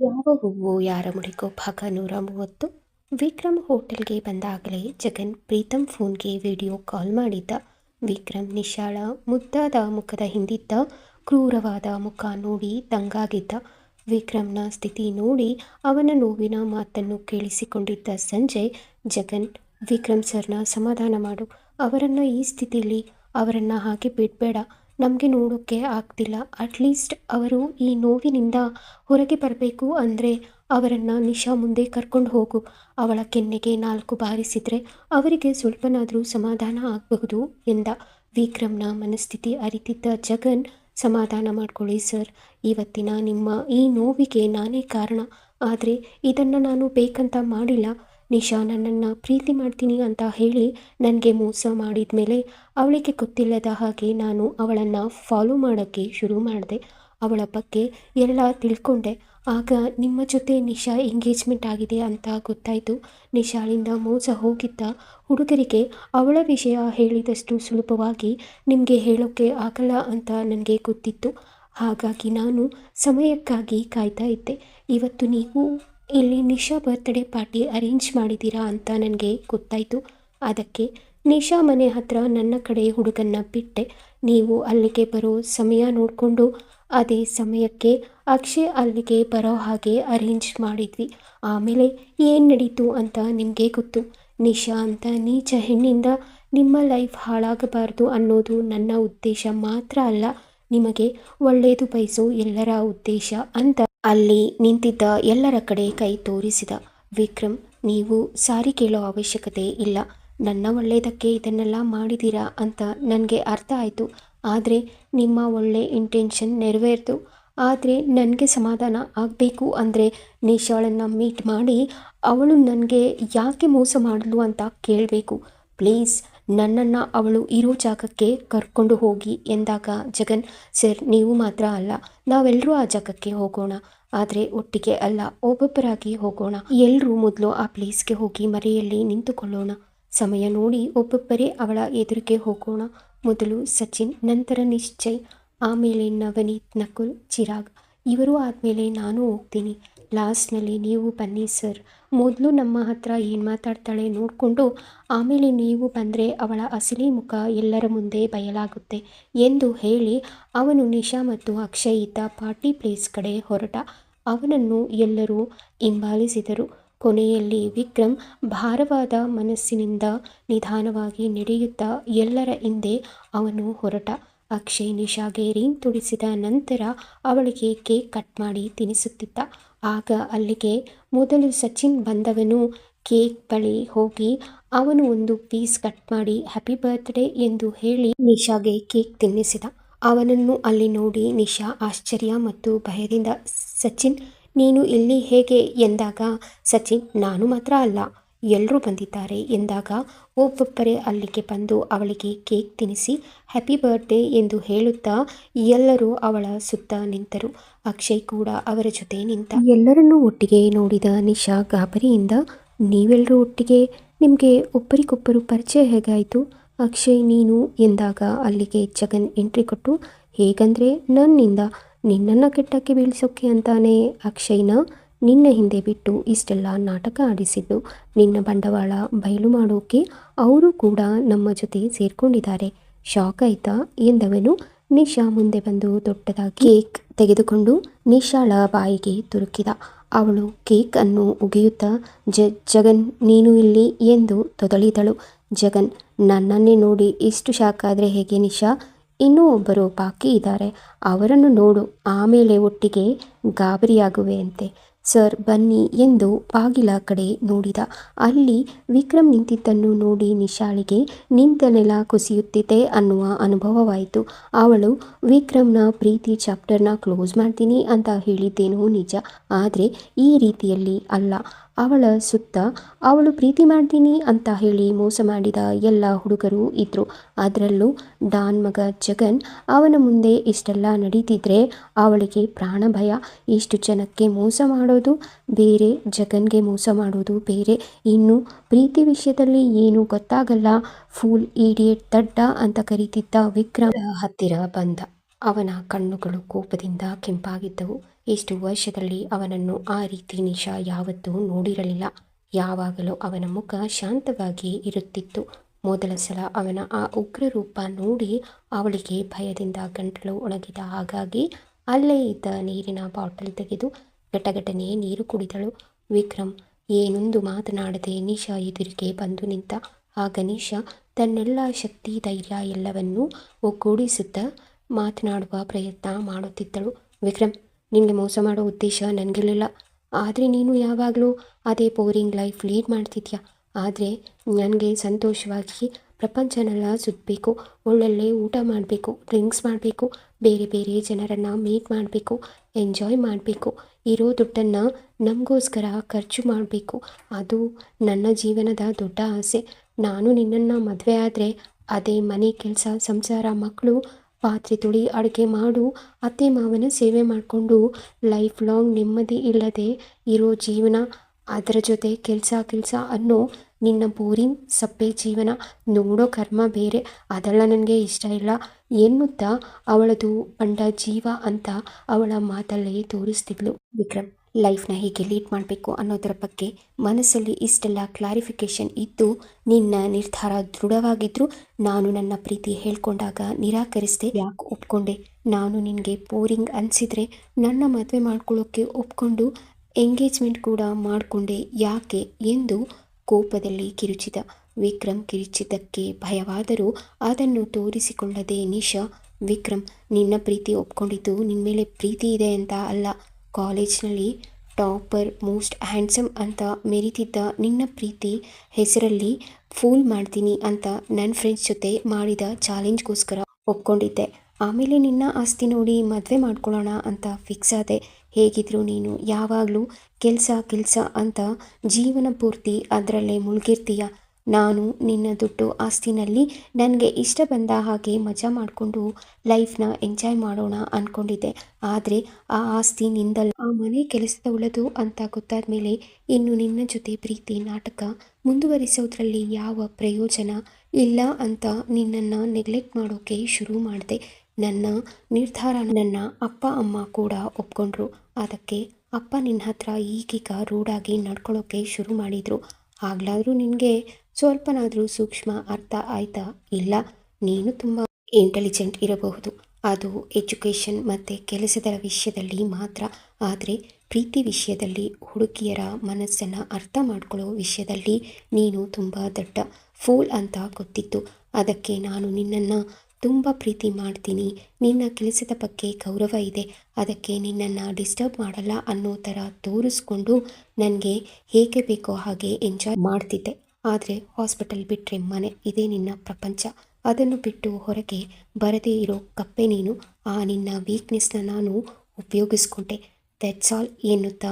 ಯಾವ ಹೂವು ಯಾರ ಮುಡಿಕೋ ಭಾಗ ನೂರ ಮೂವತ್ತು? ವಿಕ್ರಮ್ ಹೋಟೆಲ್ಗೆ ಬಂದಾಗಲೇ ಜಗನ್ ಪ್ರೀತಮ್ ಫೋನ್ಗೆ ವಿಡಿಯೋ ಕಾಲ್ ಮಾಡಿದ್ದ. ವಿಕ್ರಮ್ ನಿಶಾಳ ಮುದ್ದಾದ ಮುಖದ ಹಿಂದಿದ್ದ, ಕ್ರೂರವಾದ ಮುಖ ನೋಡಿ ದಂಗಾಗಿದ್ದ. ವಿಕ್ರಮ್ನ ಸ್ಥಿತಿ ನೋಡಿ ಅವನ ನೋವಿನ ಮಾತನ್ನು ಕೇಳಿಸಿಕೊಂಡಿದ್ದ ಸಂಜಯ್, ಜಗನ್, ವಿಕ್ರಮ್ ಸರ್ನ ಸಮಾಧಾನ ಮಾಡು. ಅವರನ್ನು ಈ ಸ್ಥಿತಿಯಲ್ಲಿ ಅವರನ್ನು ಹಾಗೆ ಬಿಡಬೇಡ. ನಮಗೆ ನೋಡೋಕ್ಕೆ ಆಗ್ತಿಲ್ಲ. ಅಟ್ಲೀಸ್ಟ್ ಅವರು ಈ ನೋವಿನಿಂದ ಹೊರಗೆ ಬರಬೇಕು ಅಂದರೆ ಅವರನ್ನು ನಿಶಾ ಮುಂದೆ ಕರ್ಕೊಂಡು ಹೋಗು. ಅವಳ ಕೆನ್ನೆಗೆ ನಾಲ್ಕು ಬಾರಿಸಿದರೆ ಅವರಿಗೆ ಸ್ವಲ್ಪನಾದರೂ ಸಮಾಧಾನ ಆಗಬಹುದು ಎಂದ ವಿಕ್ರಮ್ನ ಮನಸ್ಥಿತಿ ಅರಿತಿದ್ದ ಜಗನ್, ಸಮಾಧಾನ ಮಾಡ್ಕೊಳ್ಳಿ ಸರ್, ಇವತ್ತಿನ ನಿಮ್ಮ ಈ ನೋವಿಗೆ ನಾನೇ ಕಾರಣ. ಆದರೆ ಇದನ್ನು ನಾನು ಬೇಕಂತ ಮಾಡಿಲ್ಲ. ನಿಶಾ, ನನ್ನನ್ನು ಪ್ರೀತಿ ಮಾಡ್ತೀನಿ ಅಂತ ಹೇಳಿ ನನಗೆ ಮೋಸ ಮಾಡಿದ ಮೇಲೆ ಅವಳಿಗೆ ಗೊತ್ತಿಲ್ಲದ ಹಾಗೆ ನಾನು ಅವಳನ್ನು ಫಾಲೋ ಮಾಡೋಕ್ಕೆ ಶುರು ಮಾಡಿದೆ. ಅವಳ ಬಗ್ಗೆ ಎಲ್ಲ ತಿಳ್ಕೊಂಡೆ. ಆಗ ನಿಮ್ಮ ಜೊತೆ ನಿಶಾ ಎಂಗೇಜ್ಮೆಂಟ್ ಆಗಿದೆ ಅಂತ ಗೊತ್ತಾಯಿತು. ನಿಶಾಳಿಂದ ಮೋಸ ಹೋಗಿದ್ದ ಹುಡುಗರಿಗೆ ಅವಳ ವಿಷಯ ಹೇಳಿದಷ್ಟು ಸುಲಭವಾಗಿ ನಿಮಗೆ ಹೇಳೋಕ್ಕೆ ಆಗಲ್ಲ ಅಂತ ನನಗೆ ಗೊತ್ತಿತ್ತು. ಹಾಗಾಗಿ ನಾನು ಸಮಯಕ್ಕಾಗಿ ಕಾಯ್ತಾ ಇದ್ದೆ. ಇವತ್ತು ನೀವು ಇಲ್ಲಿ ನಿಶಾ ಬರ್ತ್ಡೇ ಪಾರ್ಟಿ ಅರೇಂಜ್ ಮಾಡಿದ್ದೀರಾ ಅಂತ ನನಗೆ ಗೊತ್ತಾಯಿತು. ಅದಕ್ಕೆ ನಿಶಾ ಮನೆ ಹತ್ರ ನನ್ನ ಕಡೆ ಹುಡುಗನ್ನ ಬಿಟ್ಟೆ. ನೀವು ಅಲ್ಲಿಗೆ ಬರೋ ಸಮಯ ನೋಡಿಕೊಂಡು ಅದೇ ಸಮಯಕ್ಕೆ ಅಕ್ಷಯ್ ಅಲ್ಲಿಗೆ ಬರೋ ಹಾಗೆ ಅರೇಂಜ್ ಮಾಡಿದ್ವಿ. ಆಮೇಲೆ ಏನು ನಡೀತು ಅಂತ ನಿಮಗೆ ಗೊತ್ತು. ನಿಶಾ ಅಂತ ನೀಚ ಹೆಣ್ಣಿಂದ ನಿಮ್ಮ ಲೈಫ್ ಹಾಳಾಗಬಾರ್ದು ಅನ್ನೋದು ನನ್ನ ಉದ್ದೇಶ ಮಾತ್ರ ಅಲ್ಲ. ನಿಮಗೆ ಒಳ್ಳೆಯದು ಬಯಸೋ ಎಲ್ಲರ ಉದ್ದೇಶ ಅಂತ ಅಲ್ಲಿ ನಿಂತಿದ್ದ ಎಲ್ಲರ ಕಡೆ ಕೈ ತೋರಿಸಿದ. ವಿಕ್ರಮ್, ನೀವು ಸಾರಿ ಕೇಳೋ ಅವಶ್ಯಕತೆ ಇಲ್ಲ. ನನ್ನ ಒಳ್ಳೆಯದಕ್ಕೆ ಇದನ್ನೆಲ್ಲ ಮಾಡಿದ್ದೀರಾ ಅಂತ ನನಗೆ ಅರ್ಥ ಆಯಿತು. ಆದರೆ ನಿಮ್ಮ ಒಳ್ಳೆ ಇಂಟೆನ್ಷನ್ ನೆರವೇರ್ತು ಆದರೆ ನನಗೆ ಸಮಾಧಾನ ಆಗಬೇಕು ಅಂದರೆ ನಿಶಾಳನ್ನು ಮೀಟ್ ಮಾಡಿ ಅವಳು ನನಗೆ ಯಾಕೆ ಮೋಸ ಮಾಡಲು ಅಂತ ಕೇಳಬೇಕು. ಪ್ಲೀಸ್ ನನ್ನನ್ನು ಅವಳು ಇರೋ ಜಾಗಕ್ಕೆ ಕರ್ಕೊಂಡು ಹೋಗಿ ಎಂದಾಗ, ಜಗನ್, ಸರ್, ನೀವು ಮಾತ್ರ ಅಲ್ಲ ನಾವೆಲ್ಲರೂ ಆ ಜಾಗಕ್ಕೆ ಹೋಗೋಣ. ಆದರೆ ಒಟ್ಟಿಗೆ ಅಲ್ಲ, ಒಬ್ಬೊಬ್ಬರಾಗಿ ಹೋಗೋಣ. ಎಲ್ಲರೂ ಮೊದಲು ಆ ಪ್ಲೇಸ್ಗೆ ಹೋಗಿ ಮರೆಯಲ್ಲಿ ನಿಂತುಕೊಳ್ಳೋಣ. ಸಮಯ ನೋಡಿ ಒಬ್ಬೊಬ್ಬರೇ ಅವಳ ಎದುರಿಗೆ ಹೋಗೋಣ. ಮೊದಲು ಸಚಿನ್, ನಂತರ ನಿಶ್ಚಯ್, ಆಮೇಲೆ ನವನೀತ್, ನಕುಲ್, ಚಿರಾಗ್. ಇವರು ಆದಮೇಲೆ ನಾನು ಹೋಗ್ತೀನಿ. ಲಾಸ್ಟ್ನಲ್ಲಿ ನೀವು ಬನ್ನಿ ಸರ್. ಮೊದಲು ನಮ್ಮ ಹತ್ರ ಏನು ಮಾತಾಡ್ತಾಳೆ ನೋಡಿಕೊಂಡು, ಆಮೇಲೆ ನೀವು ಬಂದರೆ ಅವಳ ಅಸಲಿ ಮುಖ ಎಲ್ಲರ ಮುಂದೆ ಬಯಲಾಗುತ್ತೆ ಎಂದು ಹೇಳಿ, ಅವನು ನಿಶಾ ಮತ್ತು ಅಕ್ಷಯ್ ಇದ್ದ ಪಾರ್ಟಿ ಪ್ಲೇಸ್ ಕಡೆ ಹೊರಟ. ಅವನನ್ನು ಎಲ್ಲರೂ ಹಿಂಬಾಲಿಸಿದರು. ಕೊನೆಯಲ್ಲಿ ವಿಕ್ರಮ್ ಭಾರವಾದ ಮನಸ್ಸಿನಿಂದ ನಿಧಾನವಾಗಿ ನಡೆಯುತ್ತಾ ಎಲ್ಲರ ಹಿಂದೆ ಅವನು ಹೊರಟ. ಅಕ್ಷಯ್ ನಿಶಾಗೆ ರಿಂಗ್ ತುಡಿಸಿದ ನಂತರ ಅವಳಿಗೆ ಕೇಕ್ ಕಟ್ ಮಾಡಿ ತಿನ್ನಿಸುತ್ತಿದ್ದ ಆಗ ಅಲ್ಲಿಗೆ ಮೊದಲು ಸಚಿನ್ ಬಂದವನು ಕೇಕ್ ಬಳಿ ಹೋಗಿ ಅವನು ಒಂದು ಪೀಸ್ ಕಟ್ ಮಾಡಿ ಹ್ಯಾಪಿ ಬರ್ತ್ಡೇ ಎಂದು ಹೇಳಿ ನಿಶಾಗೆ ಕೇಕ್ ತಿನ್ನಿಸಿದ. ಅವನನ್ನು ಅಲ್ಲಿ ನೋಡಿ ನಿಶಾ ಆಶ್ಚರ್ಯ ಮತ್ತು ಭಯದಿಂದ, ಸಚಿನ್, ನೀನು ಇಲ್ಲಿ ಹೇಗೆ? ಎಂದಾಗ, ಸಚಿನ್, ನಾನು ಮಾತ್ರ ಅಲ್ಲ. ಎಲ್ಲರೂ ಬಂದಿದ್ದಾರೆ. ಎಂದಾಗ ಒಬ್ಬೊಬ್ಬರೇ ಅಲ್ಲಿಗೆ ಬಂದು ಅವಳಿಗೆ ಕೇಕ್ ತಿನ್ನಿಸಿ ಹ್ಯಾಪಿ ಬರ್ತ್ಡೇ ಎಂದು ಹೇಳುತ್ತಾ ಎಲ್ಲರೂ ಅವಳ ಸುತ್ತ ನಿಂತರು. ಅಕ್ಷಯ್ ಕೂಡ ಅವರ ಜೊತೆ ನಿಂತ, ಎಲ್ಲರನ್ನೂ ಒಟ್ಟಿಗೆ ನೋಡಿದ ನಿಶಾ ಗಾಬರಿಯಿಂದ ನೀವೆಲ್ಲರೂ ಒಟ್ಟಿಗೆ ನಿಮಗೆ ಒಬ್ಬರಿಗೊಬ್ಬರು ಪರಿಚಯ ಹೇಗಾಯಿತು? ಅಕ್ಷಯ್, ನೀನು? ಎಂದಾಗ ಅಲ್ಲಿಗೆ ಜಗನ್ ಎಂಟ್ರಿ ಕೊಟ್ಟು, ಹೇಗಂದರೆ ನನ್ನಿಂದ ನಿನ್ನನ್ನು ಕೆಟ್ಟಕ್ಕೆ ಬೀಳಿಸೋಕ್ಕೆ ಅಂತಾನೆ ಅಕ್ಷಯ್ನ ನಿನ್ನ ಹಿಂದೆ ಬಿಟ್ಟು ಇಷ್ಟೆಲ್ಲ ನಾಟಕ ಆಡಿಸಿದ್ದು ನಿನ್ನ ಬಂಡವಾಳ ಬಯಲು ಮಾಡೋಕೆ ಅವರು ಕೂಡ ನಮ್ಮ ಜೊತೆ ಸೇರ್ಕೊಂಡಿದ್ದಾರೆ. ಶಾಕ್ ಆಯ್ತಾ ಎಂದವನು ನಿಶಾ ಮುಂದೆ ಬಂದು ದೊಡ್ಡದಾಗಿ ಕೇಕ್ ತೆಗೆದುಕೊಂಡು ನಿಶಾಳ ಬಾಯಿಗೆ ತುರುಕಿದ. ಅವಳು ಕೇಕ್ ಅನ್ನು ಉಗಿಯುತ್ತಾ, ಜ, ಜಗನ್, ನೀನು ಇಲ್ಲಿ? ಎಂದು ತೊದಳಿದಳು ಜಗನ್, ನನ್ನನ್ನೇ ನೋಡಿ ಇಷ್ಟು ಶಾಕ್ ಆದರೆ ಹೇಗೆ ನಿಶಾ? ಇನ್ನೂ ಒಬ್ಬರು ಬಾಕಿ ಇದ್ದಾರೆ. ಅವರನ್ನು ನೋಡು, ಆಮೇಲೆ ಒಟ್ಟಿಗೆ ಗಾಬರಿಯಾಗುವೆಯಂತೆ. ಸರ್, ಬನ್ನಿ ಎಂದು ಬಾಗಿಲ ಕಡೆ ನೋಡಿದ. ಅಲ್ಲಿ ವಿಕ್ರಮ್ ನಿಂತಿದ್ದನ್ನು ನೋಡಿ ನಿಶಾಳಿಗೆ, ನಿಂತ ನೆಲ ಕುಸಿಯುತ್ತಿದೆ ಅನ್ನುವ ಅನುಭವವಾಯಿತು. ಅವಳು, ವಿಕ್ರಮ್ನ ಪ್ರೀತಿ ಚಾಪ್ಟರ್ನ ಕ್ಲೋಸ್ ಮಾಡ್ತೀನಿ ಅಂತ ಹೇಳಿದ್ದೇನೋ ನಿಜ. ಆದರೆ ಈ ರೀತಿಯಲ್ಲಿ ಅಲ್ಲ. ಅವಳ ಸುತ್ತ, ಅವಳು ಪ್ರೀತಿ ಮಾಡ್ತೀನಿ ಅಂತ ಹೇಳಿ ಮೋಸ ಮಾಡಿದ ಎಲ್ಲ ಹುಡುಗರು ಇದ್ದರು ಅದರಲ್ಲೂ ಡಾನ್ ಮಗ ಜಗನ್ ಅವನ ಮುಂದೆ ಇಷ್ಟೆಲ್ಲ ನಡೀತಿದ್ರೆ ಅವಳಿಗೆ ಪ್ರಾಣ ಭಯ. ಇಷ್ಟು ಜನಕ್ಕೆ ಮೋಸ ಮಾಡೋದು ಬೇರೆ, ಜಗನ್ಗೆ ಮೋಸ ಮಾಡೋದು ಬೇರೆ. ಇನ್ನು ಪ್ರೀತಿ ವಿಷಯದಲ್ಲಿ ಏನು ಗೊತ್ತಾಗಲ್ಲ. ಫೂಲ್ ಈಡಿಯೇಟ್ ದಡ್ಡ ಅಂತ ಕರೀತಿದ್ದ ವಿಕ್ರಮ ಹತ್ತಿರ ಬಂದ. ಅವನ ಕಣ್ಣುಗಳು ಕೋಪದಿಂದ ಕೆಂಪಾಗಿದ್ದವು. ಇಷ್ಟು ವರ್ಷದಲ್ಲಿ ಅವನನ್ನು ಆ ರೀತಿ ನಿಶಾ ಯಾವತ್ತೂ ನೋಡಿರಲಿಲ್ಲ. ಯಾವಾಗಲೂ ಅವನ ಮುಖ ಶಾಂತವಾಗಿ ಇರುತ್ತಿತ್ತು. ಮೊದಲ ಸಲ ಅವನ ಆ ಉಗ್ರ ರೂಪ ನೋಡಿ ಅವಳಿಗೆ ಭಯದಿಂದ ಗಂಟಲು ಒಣಗಿದ ಹಾಗಾಗಿ ಅಲ್ಲೇ ಇದ್ದ ನೀರಿನ ಬಾಟಲ್ ತೆಗೆದು ಘಟಘಟನೆ ನೀರು ಕುಡಿದಳು. ವಿಕ್ರಮ್, ಏನೊಂದು ಮಾತನಾಡದೆ ನಿಶಾ ಎದುರಿಗೆ ಬಂದು ನಿಂತ? ಆಗ ನಿಶಾ ತನ್ನೆಲ್ಲ ಶಕ್ತಿ, ಧೈರ್ಯ ಎಲ್ಲವನ್ನೂ ಒಗ್ಗೂಡಿಸುತ್ತಾ ಮಾತನಾಡುವ ಪ್ರಯತ್ನ ಮಾಡುತ್ತಿದ್ದಳು. ವಿಕ್ರಮ್ ನಿನಗೆ ಮೋಸ ಮಾಡೋ ಉದ್ದೇಶ ನನಗಿರಲಿಲ್ಲ. ಆದರೆ ನೀನು ಯಾವಾಗಲೂ ಅದೇ ಬೋರಿಂಗ್ ಲೈಫ್ ಲೀಡ್ ಮಾಡ್ತಿದ್ಯಾ? ಆದರೆ ನನಗೆ ಸಂತೋಷವಾಗಿ ಪ್ರಪಂಚನೆಲ್ಲ ಸುತ್ತಬೇಕು ಒಳ್ಳೊಳ್ಳೆ ಊಟ ಮಾಡಬೇಕು, ಡ್ರಿಂಕ್ಸ್ ಮಾಡಬೇಕು, ಬೇರೆ ಬೇರೆ ಜನರನ್ನು ಮೀಟ್ ಮಾಡಬೇಕು, ಎಂಜಾಯ್ ಮಾಡಬೇಕು. ಇರೋ ದುಡ್ಡನ್ನು ನಮಗೋಸ್ಕರ ಖರ್ಚು ಮಾಡಬೇಕು. ಅದು ನನ್ನ ಜೀವನದ ದೊಡ್ಡ ಆಸೆ. ನಾನು ನಿನ್ನನ್ನು ಮದುವೆ ಆದರೆ ಅದೇ ಮನೆ ಕೆಲಸ, ಸಂಸಾರ ಮಕ್ಕಳು ಪಾತ್ರೆ ತುಳಿ, ಅಡುಗೆ ಮಾಡು, ಅತ್ತೆ ಮಾವನ ಸೇವೆ ಮಾಡಿಕೊಂಡು ಲೈಫ್ ಲಾಂಗ್ ನೆಮ್ಮದಿ ಇಲ್ಲದೆ ಇರೋ ಜೀವನ, ಅದರ ಜೊತೆ ಕೆಲಸ ಕೆಲಸ ಅನ್ನೋ ನಿನ್ನ ಬೋರಿಂಗ್ ಸಪ್ಪೆ ಜೀವನ ನೋಡೋ ಕರ್ಮ ಬೇರೆ, ಅದೆಲ್ಲ ನನಗೆ ಇಷ್ಟ ಇಲ್ಲ. ಎನ್ನುತ್ತಾ ಅವಳದು ಬಂಡ ಜೀವ ಅಂತ ಅವಳ ಮಾತಲ್ಲೇ ತೋರಿಸ್ತಿದ್ಲು ವಿಕ್ರಮ್. ಲೈಫ್ನ ಹೇಗೆ ಲೀಡ್ ಮಾಡಬೇಕು ಅನ್ನೋದರ ಬಗ್ಗೆ ಮನಸ್ಸಲ್ಲಿ ಇಷ್ಟೆಲ್ಲ ಕ್ಲಾರಿಫಿಕೇಶನ್ ಇದ್ದು, ನಿನ್ನ ನಿರ್ಧಾರ ದೃಢವಾಗಿದ್ದರೂ ನಾನು ನನ್ನ ಪ್ರೀತಿ ಹೇಳ್ಕೊಂಡಾಗ ನಿರಾಕರಿಸಿದೆ. ಯಾಕೆ ಒಪ್ಕೊಂಡೆ? ನಾನು ನಿನಗೆ ಬೋರಿಂಗ್ ಅನಿಸಿದರೆ ನನ್ನ ಮದುವೆ ಮಾಡ್ಕೊಳ್ಳೋಕ್ಕೆ ಒಪ್ಕೊಂಡು ಎಂಗೇಜ್ಮೆಂಟ್ ಕೂಡ ಮಾಡಿಕೊಂಡೆ ಯಾಕೆ? ಎಂದು ಕೋಪದಲ್ಲಿ ಕಿರುಚಿದ. ವಿಕ್ರಮ್ ಕಿರುಚಿದ್ದಕ್ಕೆ ಭಯವಾದರೂ ಅದನ್ನು ತೋರಿಸಿಕೊಳ್ಳದೆ ನಿಶಾ ವಿಕ್ರಮ್ ನಿನ್ನ ಪ್ರೀತಿ ಒಪ್ಕೊಂಡಿದ್ದು ನಿನ್ನ ಮೇಲೆ ಪ್ರೀತಿ ಇದೆ ಅಂತ ಅಲ್ಲ. ಕಾಲೇಜ್ನಲ್ಲಿ ಟಾಪರ್, ಮೋಸ್ಟ್ ಹ್ಯಾಂಡ್ಸಮ್ ಅಂತ ಮೆರಿತಿದ್ದ ನಿನ್ನ ಪ್ರೀತಿ ಹೆಸರಲ್ಲಿ ಫೂಲ್ ಮಾಡ್ತೀನಿ ಅಂತ ನನ್ನ ಫ್ರೆಂಡ್ಸ್ ಜೊತೆ ಮಾಡಿದ ಚಾಲೆಂಜ್ಗೋಸ್ಕರ ಒಪ್ಕೊಂಡಿದ್ದೆ. ಆಮೇಲೆ ನಿನ್ನ ಆಸ್ತಿ ನೋಡಿ ಮದುವೆ ಮಾಡ್ಕೊಳ್ಳೋಣ ಅಂತ ಫಿಕ್ಸ್ ಆದೆ. ಹೇಗಿದ್ರು ನೀನು ಯಾವಾಗಲೂ ಕೆಲಸ ಕೆಲಸ ಅಂತ ಜೀವನ ಪೂರ್ತಿ ಅದರಲ್ಲೇ ಮುಳುಗಿರ್ತೀಯ. ನಾನು ನಿನ್ನ ದುಡ್ಡು ಆಸ್ತಿನಲ್ಲಿ ನನಗೆ ಇಷ್ಟ ಬಂದ ಹಾಗೆ ಮಜಾ ಮಾಡಿಕೊಂಡು ಲೈಫ್ನ ಎಂಜಾಯ್ ಮಾಡೋಣ ಅಂದ್ಕೊಂಡಿದ್ದೆ ಆದರೆ ಆ ಆಸ್ತಿ ನಿಂದಲ್ಲ. ಆ ಮನೆ ಕೆಲಸದವಳದು ಅಂತ ಗೊತ್ತಾದ ಮೇಲೆ ಇನ್ನು ನಿನ್ನ ಜೊತೆ ಪ್ರೀತಿ, ನಾಟಕ ಮುಂದುವರಿಸೋದ್ರಲ್ಲಿ ಯಾವ ಪ್ರಯೋಜನ ಇಲ್ಲ ಅಂತ ನಿನ್ನನ್ನು ನೆಗ್ಲೆಕ್ಟ್ ಮಾಡೋಕ್ಕೆ ಶುರು ಮಾಡಿದೆ. ನನ್ನ ನಿರ್ಧಾರ ನನ್ನ ಅಪ್ಪ ಅಮ್ಮ ಕೂಡ ಒಪ್ಕೊಂಡ್ರು. ಅದಕ್ಕೆ ಅಪ್ಪ ನಿನ್ನ ಹತ್ರ ಈಗೀಗ ರೂಢಾಗಿ ನಡ್ಕೊಳ್ಳೋಕ್ಕೆ ಶುರು ಮಾಡಿದರು. ಆಗ್ಲಾದರೂ ನಿನಗೆ ಸ್ವಲ್ಪನಾದರೂ ಸೂಕ್ಷ್ಮ ಅರ್ಥ ಆಯ್ತಾ? ಇಲ್ಲ, ನೀನು ತುಂಬ ಇಂಟೆಲಿಜೆಂಟ್ ಇರಬಹುದು. ಅದು ಎಜುಕೇಷನ್ ಮತ್ತು ಕೆಲಸದ ವಿಷಯದಲ್ಲಿ ಮಾತ್ರ. ಆದರೆ ಪ್ರೀತಿ ವಿಷಯದಲ್ಲಿ ಹುಡುಗಿಯರ ಮನಸ್ಸನ್ನು ಅರ್ಥ ಮಾಡ್ಕೊಳ್ಳೋ ವಿಷಯದಲ್ಲಿ ನೀನು ತುಂಬ ದೊಡ್ಡ ಫೂಲ್ ಅಂತ ಗೊತ್ತಿತ್ತು. ಅದಕ್ಕೆ ನಾನು ನಿನ್ನನ್ನು ತುಂಬ ಪ್ರೀತಿ ಮಾಡ್ತೀನಿ. ನಿನ್ನ ಕೆಲಸದ ಬಗ್ಗೆ ಗೌರವ ಇದೆ. ಅದಕ್ಕೆ ನಿನ್ನನ್ನು ಡಿಸ್ಟರ್ಬ್ ಮಾಡಲ್ಲ ಅನ್ನೋ ಥರ ತೋರಿಸ್ಕೊಂಡು ನನಗೆ ಹೇಗೆ ಬೇಕೋ ಹಾಗೆ ಎಂಜಾಯ್ ಮಾಡ್ತಿದ್ದೆ. ಆದರೆ ಹಾಸ್ಪಿಟಲ್ ಬಿಟ್ಟರೆ ಮನೆ, ಇದೇ ನಿನ್ನ ಪ್ರಪಂಚ. ಅದನ್ನು ಬಿಟ್ಟು ಹೊರಗೆ ಬರದೇ ಇರೋ ಕಪ್ಪೆ ನೀನು. ಆ ನಿನ್ನ ವೀಕ್ನೆಸ್ನ ನಾನು ಉಪಯೋಗಿಸ್ಕೊಂಡೆ. ದಟ್ಸ್ ಆಲ್ ಎನ್ನುತ್ತಾ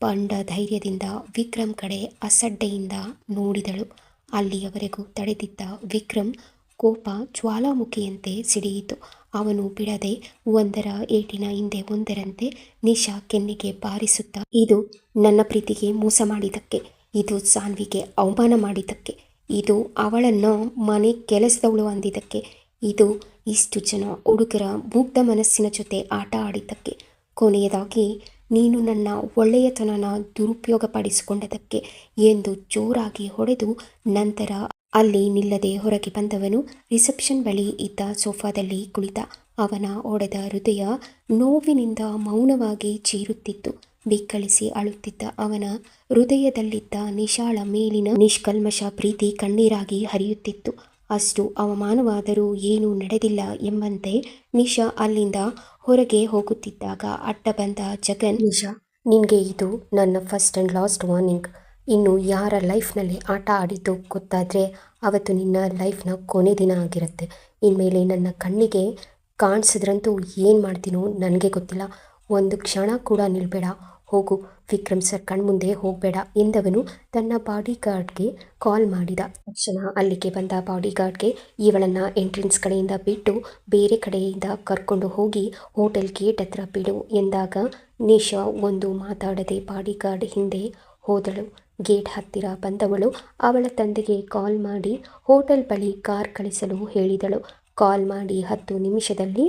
ಬಂಡ ಧೈರ್ಯದಿಂದ ವಿಕ್ರಮ್ ಕಡೆ ಅಸಡ್ಡೆಯಿಂದ ನೋಡಿದಳು. ಅಲ್ಲಿಯವರೆಗೂ ತಡೆದಿದ್ದ ವಿಕ್ರಮ್ ಕೋಪ ಜ್ವಾಲಾಮುಖಿಯಂತೆ ಸಿಡಿಯಿತು. ಅವನು ಬಿಡದೆ ಒಂದರ ಏಟಿನ ಹಿಂದೆ ಒಂದರಂತೆ ನಿಶಾ ಕೆನ್ನೆಗೆ ಬಾರಿಸುತ್ತಾ, ಇದು ನನ್ನ ಪ್ರೀತಿಗೆ ಮೋಸ ಮಾಡಿದ್ದಕ್ಕೆ, ಇದು ಸಾನ್ವಿಗೆ ಅವಮಾನ ಮಾಡಿದ್ದಕ್ಕೆ, ಇದು ಅವಳನ್ನು ಮನೆ ಕೆಲಸದವಳು ಅಂದಿದ್ದಕ್ಕೆ, ಇದು ಇಷ್ಟು ಜನ ಹುಡುಗರ ಮುಗ್ಧ ಮನಸ್ಸಿನ ಜೊತೆ ಆಟ ಆಡಿದ್ದಕ್ಕೆ, ಕೊನೆಯದಾಗಿ ನೀನು ನನ್ನ ಒಳ್ಳೆಯತನನ ದುರುಪಯೋಗಪಡಿಸಿಕೊಂಡದಕ್ಕೆ ಎಂದು ಜೋರಾಗಿ ಹೊಡೆದು ನಂತರ ಅಲ್ಲಿ ನಿಲ್ಲದೆ ಹೊರಗೆ ಬಂದವನು ರಿಸೆಪ್ಷನ್ ಬಳಿ ಇದ್ದ ಸೋಫಾದಲ್ಲಿ ಕುಳಿತ. ಅವನ ಒಡೆದ ಹೃದಯ ನೋವಿನಿಂದ ಮೌನವಾಗಿ ಚೀರುತ್ತಿತ್ತು. ಬಿಕ್ಕಳಿಸಿ ಅಳುತ್ತಿದ್ದ ಅವನ ಹೃದಯದಲ್ಲಿದ್ದ ನಿಶಾಳ ಮೇಲಿನ ನಿಷ್ಕಲ್ಮಶ ಪ್ರೀತಿ ಕಣ್ಣೀರಾಗಿ ಹರಿಯುತ್ತಿತ್ತು. ಅಷ್ಟು ಅವಮಾನವಾದರೂ ಏನೂ ನಡೆದಿಲ್ಲ ಎಂಬಂತೆ ನಿಶಾ ಅಲ್ಲಿಂದ ಹೊರಗೆ ಹೋಗುತ್ತಿದ್ದಾಗ ಅಡ್ಡ ಬಂದ ಜಗನ್, ನಿಶಾ ನಿನಗೆ ಇದು ನನ್ನ ಫಸ್ಟ್ ಆ್ಯಂಡ್ ಲಾಸ್ಟ್ ವಾರ್ನಿಂಗ್ ಇನ್ನು ಯಾರ ಲೈಫ್ನಲ್ಲಿ ಆಟ ಆಡಿದ್ದು ಗೊತ್ತಾದರೆ ಅವತ್ತು ನಿನ್ನ ಲೈಫ್ನ ಕೊನೆ ದಿನ ಆಗಿರುತ್ತೆ. ಇನ್ಮೇಲೆ ನನ್ನ ಕಣ್ಣಿಗೆ ಕಾಣಿಸಿದ್ರಂತೂ ಏನು ಮಾಡ್ತೀನೋ ನನಗೆ ಗೊತ್ತಿಲ್ಲ. ಒಂದು ಕ್ಷಣ ಕೂಡ ನಿಲ್ಬೇಡ. ಹೋಗು. ವಿಕ್ರಮ್ ಸರ್ ಕಣ್ಮುಂದೆ ಹೋಗಬೇಡ ಎಂದವನು ತನ್ನ ಬಾಡಿ ಗಾರ್ಡ್ಗೆ ಕಾಲ್ ಮಾಡಿದ. ತಕ್ಷಣ ಅಲ್ಲಿಗೆ ಬಂದ ಬಾಡಿ ಗಾರ್ಡ್ಗೆ ಇವಳನ್ನು ಎಂಟ್ರೆನ್ಸ್ ಕಡೆಯಿಂದ ಬಿಟ್ಟು ಬೇರೆ ಕಡೆಯಿಂದ ಕರ್ಕೊಂಡು ಹೋಗಿ ಹೋಟೆಲ್ ಗೇಟ್ ಹತ್ರ ಬಿಡು ಎಂದಾಗ ನಿಶಾ ಒಂದು ಮಾತಾಡದೆ ಬಾಡಿ ಗಾರ್ಡ್ ಹಿಂದೆ ಹೋದಳು. ಗೇಟ್ ಹತ್ತಿರ ಬಂದವಳು. ಅವಳ ತಂದೆಗೆ ಕಾಲ್ ಮಾಡಿ ಹೋಟೆಲ್ ಬಳಿ ಕಾರ್ ಕಳಿಸಲು ಹೇಳಿದಳು. ಕಾಲ್ ಮಾಡಿ ಹತ್ತು ನಿಮಿಷದಲ್ಲಿ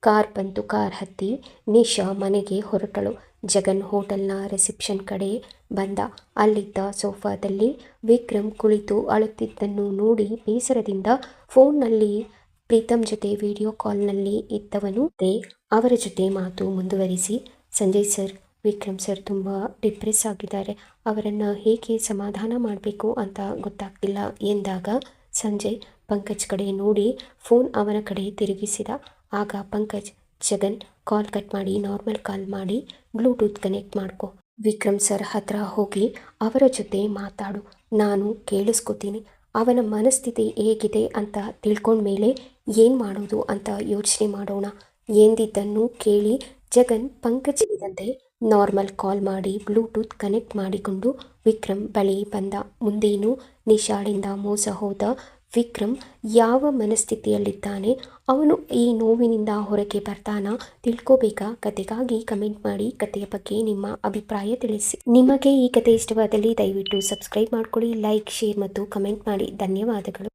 ಕಾರ್ ಬಂತು. ಕಾರ್ ಹತ್ತಿ ನಿಶಾ ಮನೆಗೆ ಹೊರಟಳು. ಜಗನ್ ಹೋಟೆಲ್ನ ರಿಸೆಪ್ಷನ್ ಕಡೆ ಬಂದ. ಅಲ್ಲಿದ್ದ ಸೋಫಾದಲ್ಲಿ ವಿಕ್ರಮ್ ಕುಳಿತು ಅಳುತ್ತಿದ್ದನ್ನು ನೋಡಿ ಬೇಸರದಿಂದ ಫೋನ್ನಲ್ಲಿ ಪ್ರೀತಮ್ ಜೊತೆ ವಿಡಿಯೋ ಕಾಲ್ನಲ್ಲಿ ಇದ್ದವನು. ಅವರ ಜೊತೆ ಮಾತು ಮುಂದುವರಿಸಿ. ಸಂಜಯ್ ಸರ್ ವಿಕ್ರಮ್ ಸರ್ ತುಂಬ ಡಿಪ್ರೆಸ್ ಆಗಿದ್ದಾರೆ. ಅವರನ್ನು ಹೇಗೆ ಸಮಾಧಾನ ಮಾಡಬೇಕು ಅಂತ ಗೊತ್ತಾಗ್ತಿಲ್ಲ. ಎಂದಾಗ ಸಂಜಯ್ ಪಂಕಜ್ ಕಡೆ ನೋಡಿ ಫೋನ್ ಅವನ ಕಡೆ ತಿರುಗಿಸಿದ. ಆಗ ಪಂಕಜ್, ಜಗನ್ ಕಾಲ್ ಕಟ್ ಮಾಡಿ ನಾರ್ಮಲ್ ಕಾಲ್ ಮಾಡಿ ಬ್ಲೂಟೂತ್ ಕನೆಕ್ಟ್ ಮಾಡ್ಕೊ. ವಿಕ್ರಮ್ ಸರ್ ಹತ್ರ ಹೋಗಿ, ಅವರ ಜೊತೆ ಮಾತಾಡು, ನಾನು ಕೇಳಿಸ್ಕೊತೀನಿ. ಅವನ ಮನಸ್ಥಿತಿ ಹೇಗಿದೆ ಅಂತ ತಿಳ್ಕೊಂಡ್ಮೇಲೆ ಏನು ಮಾಡೋದು ಅಂತ ಯೋಚನೆ ಮಾಡೋಣ. ಎಂದಿದ್ದನ್ನು ಕೇಳಿ ಜಗನ್ ಪಂಕಜ್ ಹೇಳಿದಂತೆ ನಾರ್ಮಲ್ ಕಾಲ್ ಮಾಡಿ, ಬ್ಲೂಟೂತ್ ಕನೆಕ್ಟ್ ಮಾಡಿಕೊಂಡು ವಿಕ್ರಮ್ ಬಳಿ ಬಂದ. ಮುಂದೇನು? ನಿಶಾಳಿಂದ ಮೋಸ ಹೋದ ವಿಕ್ರಮ್ ಯಾವ ಮನಸ್ಥಿತಿಯಲ್ಲಿದ್ದಾನೆ? ಅವನು ಈ ನೋವಿನಿಂದ ಹೊರಗೆ ಬರ್ತಾನ? ತಿಳ್ಕೋಬೇಕಾ? ಕತೆಗಾಗಿ ಕಮೆಂಟ್ ಮಾಡಿ ಕತೆಯ ಬಗ್ಗೆ ನಿಮ್ಮ ಅಭಿಪ್ರಾಯ ತಿಳಿಸಿ. ನಿಮಗೆ ಈ ಕತೆ ಇಷ್ಟವಾದಲ್ಲಿ ದಯವಿಟ್ಟು ಸಬ್ಸ್ಕ್ರೈಬ್ ಮಾಡ್ಕೊಳ್ಳಿ, ಲೈಕ್, ಶೇರ್ ಮತ್ತು ಕಮೆಂಟ್ ಮಾಡಿ. ಧನ್ಯವಾದಗಳು.